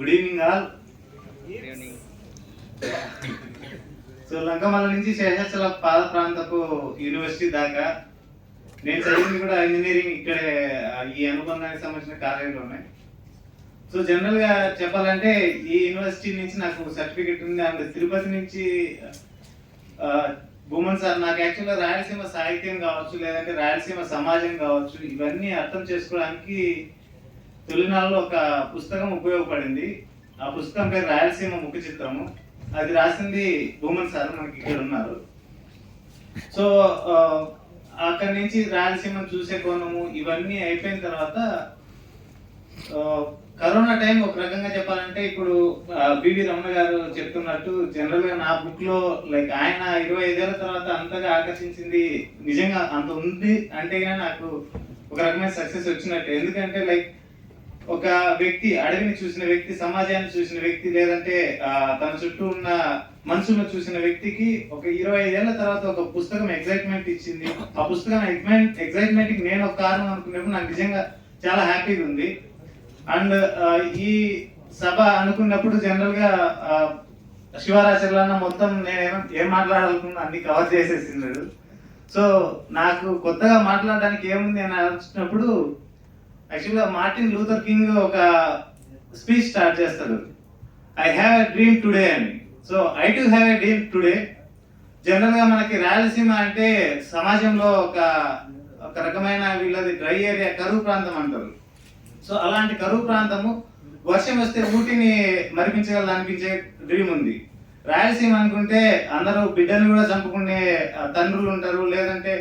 Good evening all so Lankamalla నుంచి శేషాచల పాద ప్రాంతపు యూనివర్సిటీ దాకా నేను చదివింది కూడా ఇంజనీరింగ్ ఇక్కడే ఈ అనుబంధానికి సంబంధించిన కాలేజీలోనే. సో జనరల్గా చెప్పాలంటే ఈ యూనివర్సిటీ నుంచి నాకు సర్టిఫికెట్ ఉంది. అండ్ తిరుపతి నుంచి భూమన్ సార్ నాకు యాక్చువల్గా రాయలసీమ సాహిత్యం కావచ్చు లేదంటే రాయలసీమ సమాజం కావచ్చు ఇవన్నీ అర్థం చేసుకోవడానికి తొలినాళ్ళలో ఒక పుస్తకం ఉపయోగపడింది. ఆ పుస్తకం పేరు రాయలసీమ ముఖ చిత్రము. అది రాసింది భూమన్ సార్ మనకి ఇక్కడ ఉన్నారు. సో అక్కడి నుంచి రాయలసీమ చూసే కోణము ఇవన్నీ అయిపోయిన తర్వాత కరోనా టైం ఒక రకంగా చెప్పాలంటే ఇప్పుడు బివి రమణ గారు చెప్తున్నట్టు జనరల్గా నా బుక్లో లైక్ ఆయన ఇరవై ఐదేళ్ళ తర్వాత అంతగా ఆకర్షించింది నిజంగా అంత ఉంది అంటే నాకు ఒక రకమైన సక్సెస్ వచ్చినట్టు. ఎందుకంటే లైక్ ఒక వ్యక్తి అడవిని చూసిన వ్యక్తి సమాజాన్ని చూసిన వ్యక్తి లేదంటే తన చుట్టూ ఉన్న మనుషులను చూసిన వ్యక్తికి ఒక ఇరవై ఐదేళ్ళ తర్వాత ఒక పుస్తకం ఎగ్జైట్మెంట్ ఇచ్చింది. ఆ పుస్తకం ఎగ్జైట్మెంట్కి నేను ఒక కారణం అనుకున్నప్పుడు నాకు నిజంగా చాలా హ్యాపీగా ఉంది. అండ్ ఈ సభ అనుకున్నప్పుడు జనరల్గా ఆ, మొత్తం నేను ఏం- ఏం మాట్లాడాలనుకున్నా అన్ని కవర్ చేసేసింది సో నాకు కొత్తగా మాట్లాడడానికి ఏముంది అని ఆలోచించినప్పుడు యాక్చువల్గా మార్టిన్ లూథర్ కింగ్ ఒక స్పీచ్ స్టార్ట్ చేస్తాడు. I have a dream today అని. So I to have a dream today జనరల్గా మనకి రాయలసీమ అంటే సమాజంలో ఒక ఒక రకమైన వీళ్ళది డ్రై ఏరియా కరువు ప్రాంతం అంటారు. సో అలాంటి కరువు ప్రాంతము వర్షం వస్తే ఊటిని మరిపించగలదు అనిపించే డ్రీమ్ ఉంది. రాయలసీమ అనుకుంటే అందరూ బిడ్డలు కూడా చంపుకునే తండ్రులు ఉంటారు. లేదంటే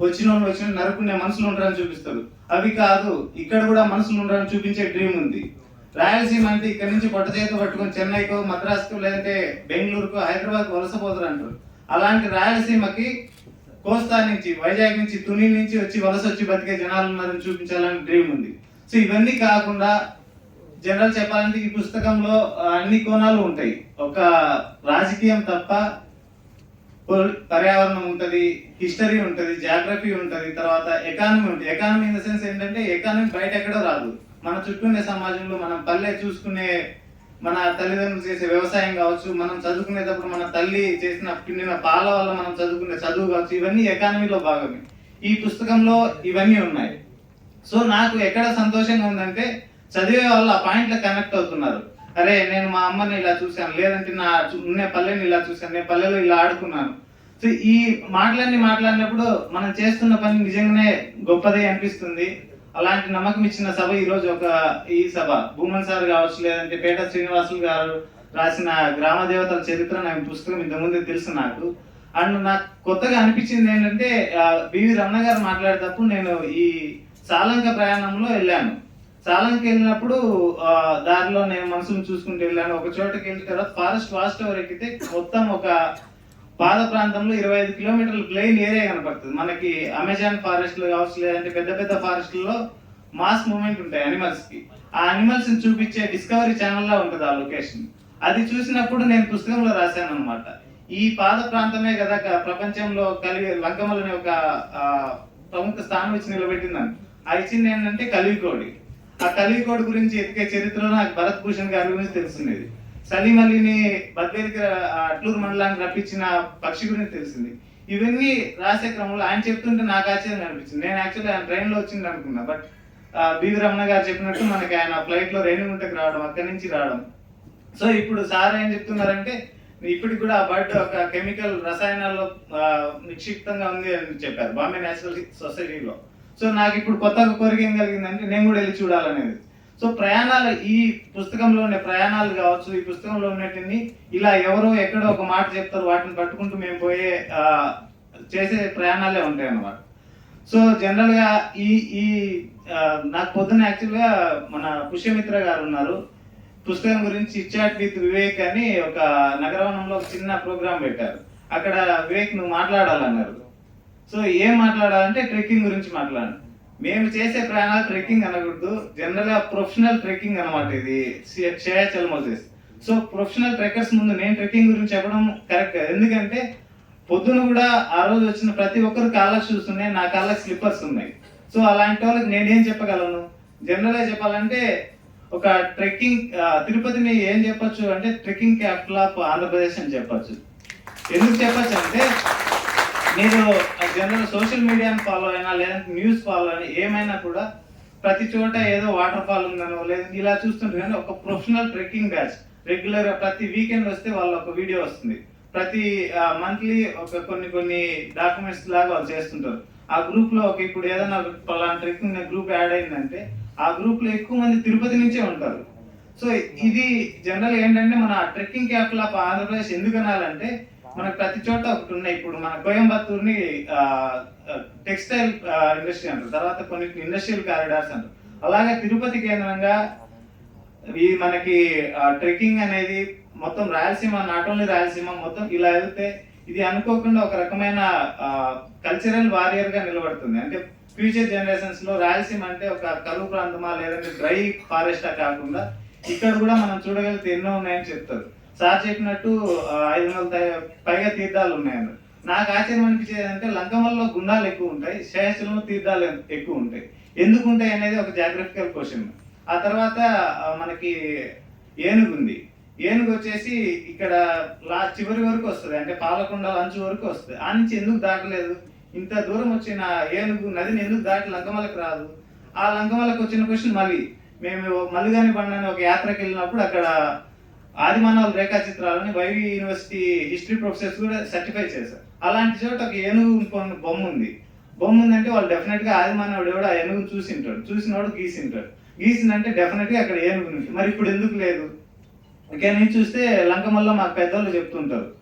వచ్చిన వాళ్ళు వచ్చిన నరుకునే మనుషులు ఉంటారని చూపిస్తారు. అవి కాదు ఇక్కడ కూడా మనసులు ఉండాలని చూపించే డ్రీమ్ ఉంది. రాయలసీమ అంటే ఇక్కడ నుంచి పొట్ట చేత పట్టుకొని చెన్నైకో మద్రాసుకు లేదంటే బెంగళూరుకు హైదరాబాద్ వలసపోతారు అంటారు. అలాంటి రాయలసీమకి కోస్తా నుంచి వైజాగ్ నుంచి తుని నుంచి వచ్చి వలస వచ్చి బతికే జనాలు ఉన్నారని చూపించాలని డ్రీమ్ ఉంది. సో ఇవన్నీ కాకుండా జనరల్ చెప్పాలంటే ఈ పుస్తకంలో అన్ని కోణాలు ఉంటాయి. ఒక రాజకీయం తప్ప పర్యావరణం ఉంటుంది హిస్టరీ ఉంటుంది జాగ్రఫీ ఉంటుంది తర్వాత ఎకానమీ ఉంటుంది. ఎకానమీ ఇన్ ద సెన్స్ ఏంటంటే ఎకానమీ బయట ఎక్కడో రాదు. మన చుట్టూ సమాజంలో మనం పల్లె చూసుకునే మన తల్లిదండ్రులు చేసే వ్యవసాయం కావచ్చు మనం చదువుకునేటప్పుడు మన తల్లి చేసిన పిండిన పాల వల్ల మనం చదువుకునే చదువు కావచ్చు ఇవన్నీ ఎకానమీలో భాగమే. ఈ పుస్తకంలో ఇవన్నీ ఉన్నాయి. సో నాకు ఎక్కడ సంతోషంగా ఉందంటే చదివే వాళ్ళు ఆ పాయింట్లో కనెక్ట్ అవుతున్నారు. అరే నేను మా అమ్మని ఇలా చూశాను. లేదంటే నా చు- ఉన్న పల్లెని ఇలా చూశాను. నేను పల్లెలో ఇలా ఆడుకున్నాను. సో ఈ మాటలన్నీ మాట్లాడినప్పుడు మనం చేస్తున్న పని నిజంగానే గొప్పదే అనిపిస్తుంది. అలాంటి నమ్మకం ఇచ్చిన సభ ఈరోజు ఒక ఈ సభ. భూమన్ సార్ కావచ్చు లేదంటే పేట శ్రీనివాసులు గారు రాసిన గ్రామ దేవతల చరిత్ర నాకు పుస్తకం ఇంతకుముందే తెలుసు నాకు. అండ్ నాకు కొత్తగా అనిపించింది ఏంటంటే బివి రమణ గారు మాట్లాడేటప్పుడు నేను ఈ సాలంక ప్రయాణంలో వెళ్ళాను. సాలంకి వెళ్ళినప్పుడు దారిలో నేను మనసును చూసుకుంటూ వెళ్ళాను. ఒక చోటకి వెళ్ళిన తర్వాత ఫారెస్ట్ వాస్ట్ ఓవర్ ఎక్కితే మొత్తం ఒక పాద ప్రాంతంలో ఇరవై ఐదు కిలోమీటర్ల ప్లెయిన్ ఏరియా కనపడుతుంది. మనకి అమెజాన్ ఫారెస్ట్లో కావచ్చు లేదంటే పెద్ద పెద్ద ఫారెస్ట్లో మాస్ మూమెంట్ ఉంటాయి అనిమల్స్కి ఆ అనిమల్స్ని చూపించే డిస్కవరీ ఛానల్ లా ఉంటుంది ఆ లొకేషన్. అది చూసినప్పుడు నేను పుస్తకంలో రాశాను అనమాట ఈ పాద ప్రాంతమే కదా ప్రపంచంలో కలిగి లంకమలని ఒక ప్రముఖ స్థానం ఇచ్చి నిలబెట్టిందని. ఆ ఇచ్చింది ఏంటంటే కలివికోడి ఆ కలివికోడి గురించి ఎతికే చరిత్రలో నాకు భరత్ భూషణ్ గారి గురించి తెలిసింది సలీం అలీని బద్వేలికి అట్లూరు మండలానికి రప్పించిన పక్షి గురించి తెలిసింది. ఇవన్నీ రాసే క్రమంలో ఆయన చెప్తుంటే నాకు ఆశ్చర్యం అనిపించింది. నేను యాక్చువల్లీ ఆయన ట్రైన్లో వచ్చింది అనుకున్నా బట్ బివి రమణ గారు చెప్పినట్టు మనకి ఆయన ఫ్లైట్లో రేణిగుంటకి రావడం అక్కడి నుంచి రావడం. సో ఇప్పుడు సార్ ఏం చెప్తున్నారంటే ఇప్పటికి కూడా ఆ బర్డ్ ఒక కెమికల్ రసాయనాల్లో నిక్షిప్తంగా ఉంది అని చెప్పారు బాంబే నేషనల్ సొసైటీలో. సో నాకు ఇప్పుడు కొత్తగా కోరిక ఏం కలిగిందంటే నేను కూడా వెళ్ళి చూడాలనేది. సో ప్రయాణాలు ఈ పుస్తకంలో ఉండే ప్రయాణాలు కావచ్చు ఈ పుస్తకంలో ఉన్నటిని ఇలా ఎవరో ఎక్కడో ఒక మాట చెప్తారు వాటిని పట్టుకుంటూ మేము పోయే చేసే ప్రయాణాలే ఉంటాయి అన్నమాట సో జనరల్గా ఈ ఈ నాకు పొద్దున యాక్చువల్గా మన పుష్యమిత్ర గారు ఉన్నారు. పుస్తకం గురించి ఇచ్చాట్ విత్ వివేక్ అని ఒక నగరవనంలో ఒక చిన్న ప్రోగ్రామ్ పెట్టారు. అక్కడ వివేక్ నువ్వు మాట్లాడాలన్నారు. సో ఏం మాట్లాడాలంటే ట్రెక్కింగ్ గురించి మాట్లాడాలి. మేము చేసే ప్రయాణాలు ట్రెక్కింగ్ అనకూడదు. జనరల్గా ప్రొఫెషనల్ ట్రెక్కింగ్ అనమాట ఇది. షేయాచల్ మోసెస్ సో ప్రొఫెషనల్ ట్రెక్కర్స్ ముందు నేను ట్రెక్కింగ్ గురించి చెప్పడం కరెక్ట్ ఎందుకంటే పొద్దున కూడా ఆ రోజు వచ్చిన ప్రతి ఒక్కరు కాళ్ళకు షూస్ ఉన్నాయి నా కాళ్ళకి స్లిప్పర్స్ ఉన్నాయి. సో అలాంటి వాళ్ళకి నేనేం చెప్పగలను? జనరల్గా చెప్పాలంటే ఒక ట్రెక్కింగ్ తిరుపతిని ఏం చెప్పొచ్చు అంటే ట్రెక్కింగ్ క్యాపిటల్ ఆఫ్ ఆంధ్రప్రదేశ్ అని చెప్పొచ్చు. ఎందుకు చెప్పచ్చు అంటే మీరు జనరల్ సోషల్ మీడియాని ఫాలో అయినా లేదంటే న్యూస్ ఫాలో అయినా ఏమైనా కూడా ప్రతి చోట ఏదో వాటర్ ఫాల్ ఉందనో లేదంటే ఇలా చూస్తుంటారు. కానీ ఒక ప్రొఫెషనల్ ట్రెక్కింగ్ బ్యాచ్ రెగ్యులర్గా ప్రతి వీకెండ్ వస్తే వాళ్ళ ఒక వీడియో వస్తుంది. ప్రతి మంత్లీ ఒక కొన్ని కొన్ని డాక్యుమెంట్స్ లాగా వాళ్ళు చేస్తుంటారు. ఆ గ్రూప్లో ఒక ఇప్పుడు ఏదైనా పలానా ట్రెక్కింగ్ గ్రూప్ యాడ్ అయిందంటే ఆ గ్రూప్లో ఎక్కువ మంది తిరుపతి నుంచే ఉంటారు. సో ఇది జనరల్ ఏంటంటే మన ట్రెక్కింగ్ క్యాపిటల్ ఆఫ్ ఆంధ్రప్రదేశ్ ఎందుకు అనాలంటే మనకు ప్రతి చోట ఒకటి ఉన్నాయి. ఇప్పుడు మన కోయంబత్తూర్ని టెక్స్టైల్ ఇండస్ట్రీ అంటారు. తర్వాత కొన్ని ఇండస్ట్రియల్ కారిడార్స్ అంటారు. అలాగే తిరుపతి కేంద్రంగా ఈ మనకి ట్రెక్కింగ్ అనేది మొత్తం రాయలసీమ నాట్ ఓన్లీ రాయలసీమ మొత్తం ఇలా వెళ్తే ఇది అనుకోకుండా ఒక రకమైన కల్చరల్ వారియర్గా నిలబడుతుంది. అంటే ఫ్యూచర్ జనరేషన్స్లో రాయలసీమ అంటే ఒక కరువు ప్రాంతమా లేదంటే డ్రై ఫారెస్టా కాకుండా ఇక్కడ కూడా మనం చూడగలిగితే ఎన్నో ఉన్నాయని చెప్తారు. సార్ చెప్పినట్టు ఐదు వందల పైగా తీర్థాలు ఉన్నాయని నాకు ఆశ్చర్యం అనిపించేది అంటే లంకమల్లో గుండాలు ఎక్కువ ఉంటాయి శేషంలో తీర్థాలు ఎక్కువ ఉంటాయి. ఎందుకు ఉంటాయి అనేది ఒక జాగ్రఫికల్ క్వశ్చన్. ఆ తర్వాత మనకి ఏనుగు ఉంది. ఏనుగు వచ్చేసి ఇక్కడ లా చివరి వరకు వస్తుంది. అంటే పాలకొండ అంచు వరకు వస్తుంది. ఆ నుంచి ఎందుకు దాటలేదు? ఇంత దూరం వచ్చిన ఏనుగు నదిని ఎందుకు దాటి లంకమలకు రాదు? ఆ లంకమలకు వచ్చిన క్వశ్చన్ మళ్ళీ. మేము మల్లిగాని బండ అని ఒక యాత్రకి వెళ్ళినప్పుడు అక్కడ ఆదిమానవుల రేఖాచిత్రాలని వైవి యూనివర్సిటీ హిస్టరీ ప్రొఫెసర్స్ కూడా సర్టిఫై చేశారు. అలాంటి చోట ఒక ఏనుగు బొమ్మ ఉంది. బొమ్మ ఉందంటే వాళ్ళు డెఫినెట్గా ఆదిమానవుడు ఎవడో ఆ ఏనుగును చూసింటాడు. చూసినవాడు గీసింటాడు. గీసిందంటే డెఫినెట్గా అక్కడ ఏనుగు ఉంది. మరి ఇప్పుడు ఎందుకు లేదు? ఇంకా నేను చూస్తే లంకమల్లో మాకు పెద్దవాళ్ళు చెప్తుంటారు.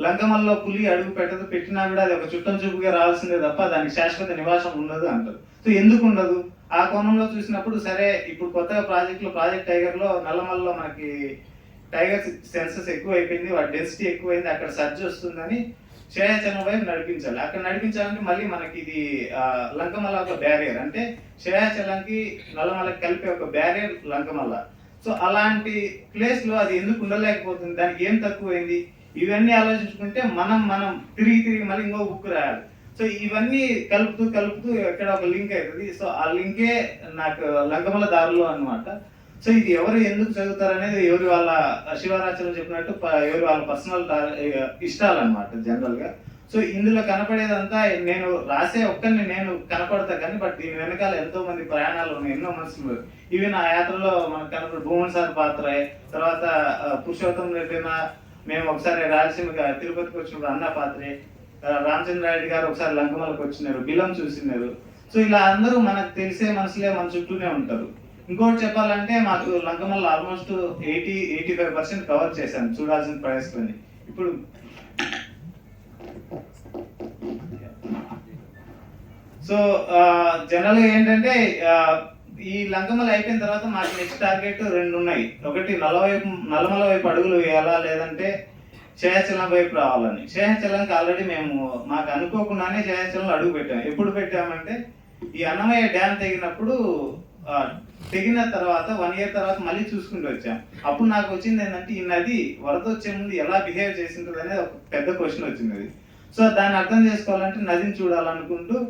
లంకమల్లో పులి అడుగు పెట్టదు పెట్టినా కూడా అది ఒక చుట్టం చూపుగా రావాల్సిందే తప్ప దానికి శాశ్వత నివాసం ఉండదు అంటారు. సో ఎందుకు ఉండదు? ఆ కోణంలో చూసినప్పుడు సరే ఇప్పుడు కొత్తగా ప్రాజెక్టులో ప్రాజెక్ట్ టైగర్లో నల్లమల్లో మనకి టైగర్ సెన్సెస్ ఎక్కువ అయిపోయింది వాటి డెన్సిటీ ఎక్కువైంది అక్కడ సర్జ్ వస్తుందని శేషాచలం వైపు నడిపించాలి. అక్కడ నడిపించాలంటే మళ్ళీ మనకి ఇది లంకమల్ల ఒక బ్యారియర్ అంటే శేషాచలంకి నల్లమల్లకి కలిపే ఒక బ్యారియర్ లంకమల్ల సో అలాంటి ప్లేస్లో అది ఎందుకు ఉండలేకపోతుంది? దానికి ఏం తక్కువైంది? ఇవన్నీ ఆలోచించుకుంటే మనం మనం తిరిగి తిరిగి మళ్ళీ ఇంకో బుక్ రాయాలి. సో ఇవన్నీ కలుపుతూ కలుపుతూ ఎక్కడ ఒక లింక్ అవుతుంది. సో ఆ లింకే నాకు లంకమల దారిలో అన్నమాట. సో ఇది ఎవరు ఎందుకు చదువుతారు అనేది ఎవరి వాళ్ళ శివరాచలు చెప్పినట్టు ఎవరు ఎవరి వాళ్ళ పర్సనల్ ఇష్టాలు అనమాట జనరల్గా. సో ఇందులో కనపడేదంతా నేను రాసే ఒక్కరిని నేను కనపడతా కానీ బట్ దీని వెనకాల ఎంతో మంది ప్రయాణాలు ఉన్నాయి ఎన్నో మనుషులు ఇవి నా యాత్రలో మనకు కనపడు భూమన్ సార్ పాత్ర తర్వాత పురుషోత్తం రెడ్డిన మేము ఒకసారి రాయలసీమ తిరుపతికి వచ్చినప్పుడు అన్న పాత్రే ఆ, రామచంద్రారెడ్డి గారు ఒకసారి లంకమలకు వచ్చినారు బిలం చూసినారు. సో ఇలా అందరూ మనకు తెలిసే మనుషులే మన చుట్టూనే ఉంటారు. ఇంకోటి చెప్పాలంటే మాకు Lankamalla almost eighty eighty five percent cover చేశాను చూడాల్సిన ప్రయత్నం ఇప్పుడు సో జనరల్గా ఏంటంటే ఈ లంకమల అయిపోయిన తర్వాత మాకు నెక్స్ట్ టార్గెట్ రెండు ఉన్నాయి. ఒకటి నలవైపు నలమల వైపు అడుగులు వేయాలా లేదంటే శేషాచలం వైపు రావాలని. శేషాచలంకి ఆల్రెడీ మేము మాకు అనుకోకుండానే శేషాచలంలో అడుగు పెట్టాము ఎప్పుడు పెట్టామంటే ఈ అన్నమయ్య డ్యామ్ తెగినప్పుడు తెగిన తర్వాత వన్ ఇయర్ తర్వాత మళ్ళీ చూసుకుంటూ వచ్చాం. అప్పుడు నాకు వచ్చింది ఏంటంటే ఈ నది వరద వచ్చే ముందు ఎలా బిహేవ్ చేసింటుంది అనేది ఒక పెద్ద క్వశ్చన్ వచ్చింది అది. సో దాన్ని అర్థం చేసుకోవాలంటే నదిని చూడాలనుకుంటూ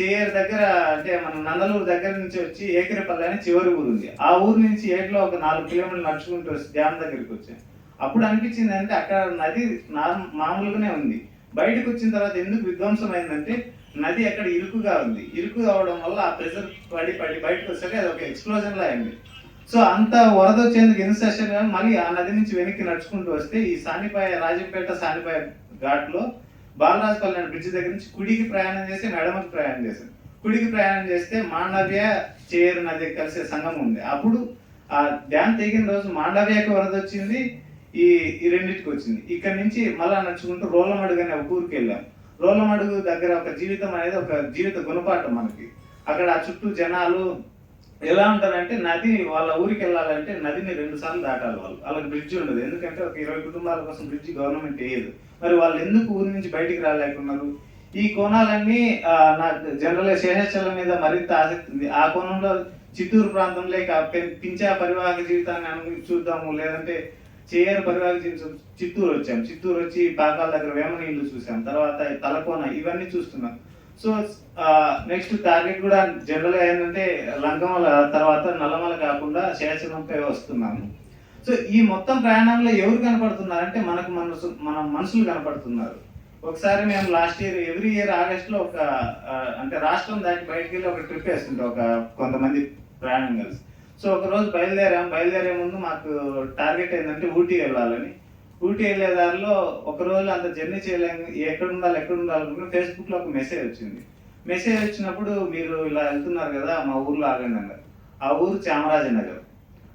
చేయర్ దగ్గర అంటే మన నందలూరు దగ్గర నుంచి వచ్చి ఏకరిపల్లి అని చివరి ఊరు ఉంది. ఆ ఊరు నుంచి ఏట్లో ఒక నాలుగు కిలోమీటర్లు నడుచుకుంటూ వచ్చి డ్యామ్ దగ్గరికి వచ్చాం. అప్పుడు అనిపించింది అంటే అక్కడ నది నార్మ్- మామూలుగానే ఉంది. బయటకు వచ్చిన తర్వాత ఎందుకు విధ్వంసం అయిందంటే నది అక్కడ ఇరుకుగా ఉంది. ఇరుకు అవడం వల్ల ఆ ప్రెషర్ పడి పడి బయటకు వచ్చాక అది ఒక ఎక్స్ప్లోజన్ లా అయింది. సో అంత వరద వచ్చేందుకు ఎన్ని సెషన్ కానీ మళ్ళీ ఆ నది నుంచి వెనక్కి నడుచుకుంటూ వస్తే ఈ సానిపాయ రాజంపేట సానిపాయ ఘాట్లో బాలరాజపల్లి అనే బ్రిడ్జ్ దగ్గర నుంచి కుడికి ప్రయాణం చేసి మెడమకి ప్రయాణం చేశాను కుడికి ప్రయాణం చేస్తే మాండవ్య చేరు నది కలిసే సంఘం ఉంది. అప్పుడు ఆ డ్యామ్ తెగిన రోజు మాండవ్యకి వరద వచ్చింది. ఈ ఈ రెండింటికి వచ్చింది. ఇక్కడ నుంచి మళ్ళా నడుచుకుంటూ రోలమడుగు అనే ఒక ఊరికి వెళ్ళాం. రోలమడుగు దగ్గర ఒక జీవితం అనేది ఒక జీవిత గుణపాఠం మనకి. అక్కడ ఆ చుట్టూ జనాలు ఎలా ఉంటారంటే నది వాళ్ళ ఊరికి వెళ్ళాలంటే నదిని రెండు సార్లు దాటాలి వాళ్ళు. వాళ్ళకి బ్రిడ్జ్ ఉండదు. ఎందుకంటే ఒక ఇరవై కుటుంబాల కోసం బ్రిడ్జ్ గవర్నమెంట్ వేయదు. మరి వాళ్ళు ఎందుకు ఊరి నుంచి బయటికి రాలేకున్నారు? ఈ కోణాలన్నీ నా జనరల్గా జనరల్ శేషాచలం మీద మరింత ఆసక్తి ఉంది. ఆ కోణంలో చిత్తూరు ప్రాంతంలో ఇక పించా పరివాహక జీవితాన్ని అను- చూద్దాము. లేదంటే చేయర్ పరివాహక చిత్తూరు వచ్చాం. చిత్తూరు వచ్చి పాకాల దగ్గర వేమని ఇల్లు చూసాం. తర్వాత తలకోన ఇవన్నీ చూస్తున్నాం. సో నెక్స్ట్ టార్గెట్ కూడా జనరల్గా ఏంటంటే లంకమల తర్వాత నల్లమల కాకుండా శేషనంపై వస్తున్నాము. సో ఈ మొత్తం ప్రయాణంలో ఎవరు కనపడుతున్నారు అంటే మనకు మనసు మన మనుషులు కనపడుతున్నారు. ఒకసారి మేము లాస్ట్ ఇయర్ ఎవ్రీ ఇయర్ ఆగస్ట్లో ఒక అంటే రాష్ట్రం దాటి బయటికి వెళ్ళి ఒక ట్రిప్ వేస్తుంటాం. ఒక కొంతమంది ప్రయాణం కలిసి. సో ఒక రోజు బయలుదేరాం. బయలుదేరే ముందు మాకు టార్గెట్ ఏంటంటే ఊటీ వెళ్ళాలని. ఊటీ వెళ్ళే దారిలో ఒక రోజు అంత జర్నీ చేయలేము ఎక్కడ ఉండాలి ఎక్కడ ఉండాలి అనుకుని ఒక మెసేజ్ వచ్చింది. మెసేజ్ వచ్చినప్పుడు మీరు ఇలా వెళ్తున్నారు కదా మా ఊర్లో ఆగండి అన్నారు. ఆ ఊరు చామరాజనగర్.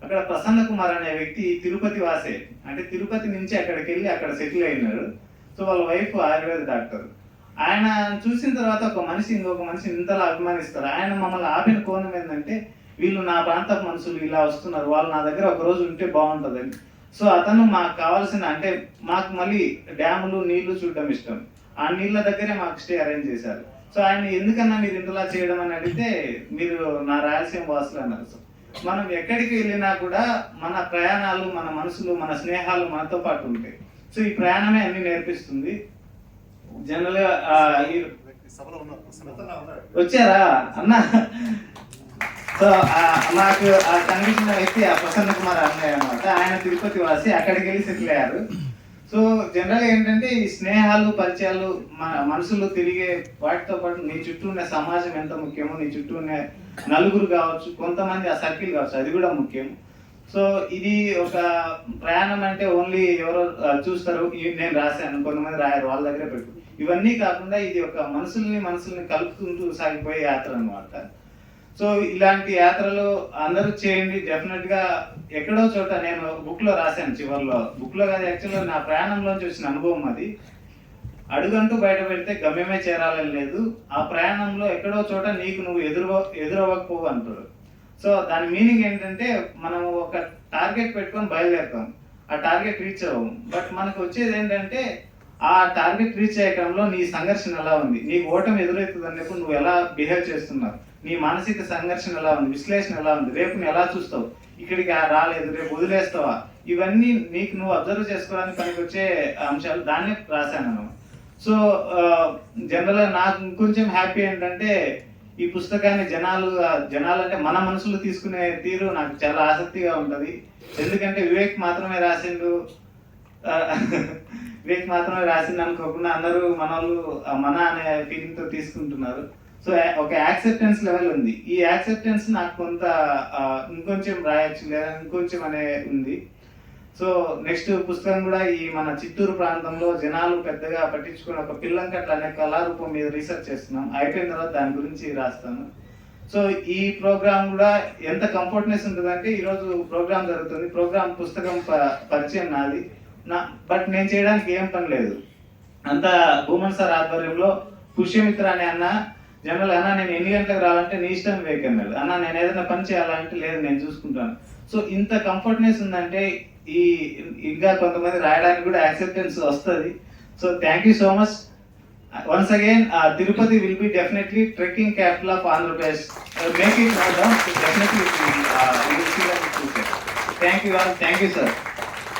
అక్కడ ప్రసన్న కుమార్ అనే వ్యక్తి తిరుపతి వాసే. అంటే తిరుపతి నుంచి అక్కడికి వెళ్ళి అక్కడ సెటిల్ అయినాడు సో వాళ్ళ వైఫ్ ఆయుర్వేద డాక్టర్. ఆయన చూసిన తర్వాత ఒక మనిషి ఇంకొక మనిషి ఇంతలా అభిమానిస్తారు. ఆయన మమ్మల్ని ఆపిన కోణం ఏంటంటే వీళ్ళు నా ప్రాంతపు మనుషులు ఇలా వస్తున్నారు. వాళ్ళు నా దగ్గర ఒక రోజు ఉంటే బాగుంటుందని సో అతను మాకు కావాల్సిన అంటే మాకు మళ్ళీ డ్యాములు నీళ్ళు చూడడం ఇష్టం. ఆ నీళ్ళ దగ్గరే మాకు స్టే అరేంజ్ చేశారు. సో ఆయన ఎందుకన్నా మీరు ఇంతలా చేయడం అని అడిగితే మీరు నా రాయలసీమ వాసులు అన్నారు సో మనం ఎక్కడికి వెళ్ళినా కూడా మన ప్రయాణాలు మన మనసులు మన స్నేహాలు మనతో పాటు ఉంటాయి. సో ఈ ప్రయాణమే అన్ని నేర్పిస్తుంది. జనరల్గా ఆ, ఈ సభలో ఉన్నారు వచ్చారా? అన్న సో నాకు ఆ కనిపించిన వ్యక్తి ఆ ప్రసన్న కుమార్ అన్నయ్య అనమాట ఆయన తిరుపతి వాసి అక్కడికి వెళ్ళి సెటిల్ అయ్యారు. సో జనరల్ ఏంటంటే ఈ స్నేహాలు పరిచయాలు మన మనసులో తిరిగే వాటితో పాటు నీ చుట్టూ ఉన్న సమాజం ఎంత ముఖ్యమో నీ చుట్టూ ఉన్న నలుగురు కావచ్చు కొంతమంది ఆ సర్కిల్ కావచ్చు అది కూడా ముఖ్యం. సో ఇది ఒక ప్రయాణం అంటే ఓన్లీ ఎవరో చూస్తారు. నేను రాశాను కొంతమంది రాయరు వాళ్ళ దగ్గరే పెట్టు. ఇవన్నీ కాకుండా ఇది ఒక మనుషుల్ని మనసుల్ని కలుపుకుంటూ సాగిపోయే యాత్ర అన్నమాట. సో ఇలాంటి యాత్రలు అందరూ చేయండి. డెఫినెట్గా ఎక్కడో చోట నేను బుక్లో రాశాను చివర్లో. బుక్లో కాదు యాక్చువల్గా నా ప్రయాణంలోంచి వచ్చిన అనుభవం అది. అడుగంటూ బయట పెడితే గమ్యమే చేరాలని లేదు. ఆ ప్రయాణంలో ఎక్కడో చోట నీకు నువ్వు ఎదురు ఎదురవ్వకపోవు అంటారు. సో దాని మీనింగ్ ఏంటంటే మనం ఒక టార్గెట్ పెట్టుకొని బయలుదేరుతాం. ఆ టార్గెట్ రీచ్ అవ్వం. బట్ మనకు వచ్చేది ఏంటంటే ఆ టార్గెట్ రీచ్ అయ్యే క్రమంలో నీ సంఘర్షణ ఎలా ఉంది? నీకు ఓటమి ఎదురవుతుంది అన్నప్పుడు నువ్వు ఎలా బిహేవ్ చేస్తున్నావు? నీ మానసిక సంఘర్షణ ఎలా ఉంది? విశ్లేషణ ఎలా ఉంది? రేపు నువ్వు ఎలా చూస్తావు? ఇక్కడికి ఆ రాలేదు రేపు వదిలేస్తావా? ఇవన్నీ నీకు నువ్వు అబ్జర్వ్ చేసుకోవడానికి పనికి వచ్చే అంశాలు దాన్ని రాశాను సో జనరల్గా నాకు ఇంకొంచెం హ్యాపీ ఏంటంటే ఈ పుస్తకాన్ని జనాలు జనాలు అంటే మన మనసులో తీసుకునే తీరు నాకు చాలా ఆసక్తిగా ఉంటుంది. ఎందుకంటే వివేక్ మాత్రమే రాసిండు. వివేక్ మాత్రమే రాసిండు అనుకోకుండా అందరూ మన వాళ్ళు ఆ మన అనే ఫీలింగ్తో తీసుకుంటున్నారు. సో ఒక యాక్సెప్టెన్స్ లెవెల్ ఉంది. ఈ యాక్సెప్టెన్స్ నాకు కొంత ఇంకొంచెం రాయొచ్చు లేదా ఇంకొంచెం అనే ఉంది. సో నెక్స్ట్ పుస్తకం కూడా ఈ మన చిత్తూరు ప్రాంతంలో జనాలు పెద్దగా పట్టించుకుని ఒక పిల్లంకట్ల అనే కళారూపం మీద రీసెర్చ్ చేస్తున్నాం. అయిపోయిన తర్వాత దాని గురించి రాస్తాను. సో ఈ ప్రోగ్రామ్ కూడా ఎంత కంఫర్ట్నెస్ ఉంటుందంటే ఈరోజు ప్రోగ్రామ్ జరుగుతుంది. ప్రోగ్రామ్ పుస్తకం ప- పరిచయం నాది. నా బట్ నేను చేయడానికి ఏం పని లేదు. అంతా భూమన్ సార్ ఆధ్వర్యంలో పుష్యమిత్ర అనే అన్న జనరల్ అన్న నేను ఎన్ని గంటలకు రావాలంటే నీ ఇష్టం వేక్ అన్నాడు అన్న నేను ఏదైనా పని చేయాలంటే లేదు నేను చూసుకుంటాను. సో ఇంత కంఫర్ట్నెస్ ఉందంటే ఈ ఇంకా కొంతమంది రాయడానికి కూడా యాక్సెప్టెన్స్ వస్తుంది. So thank you so much once again Tirupati will be definitely trekking capital of Andhra Pradesh make it definitely thank you thank you sir